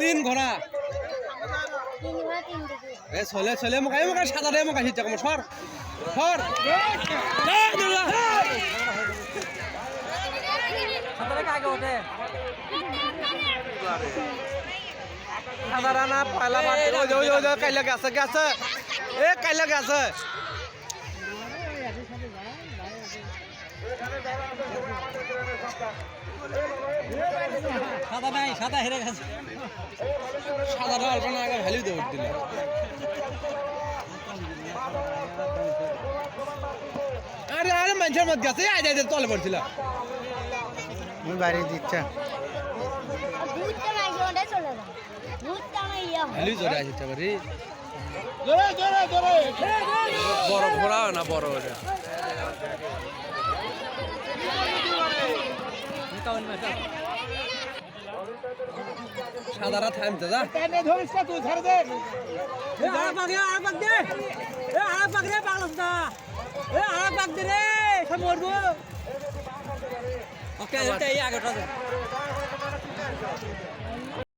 তিন ঘোড়া। এ চলে চলে মোক এই মোক সাদা দে মোক আহিছে কম সর সর সাদা না পয়লা বাদ ওই ওই ওই কাইলে গেছে গেছে এ কাইলে গেছে সাদা নাই সাদা হেরে গেছে। সাদাটা অল্প না আগে ভ্যালু দেওয়ার দিলে। আরে আরে মানুষের মধ্যে গেছে আজ আজ তলে পড়ছিল। বাইরে দিচ্ছা। ওটা চলে যাও। ভূতটা নাই ইয়া হয়। ভ্যালু জোরে আসছে বাড়ি টেনে ঘোড়া না বড় ওটা সাদারা থামতে যা আরাপাক দে আরাপাক দে। এ আরাপাক দে পাগলাস না এ আরাপাক দে রে সে মরবো। ওকে এই আগেটা দে।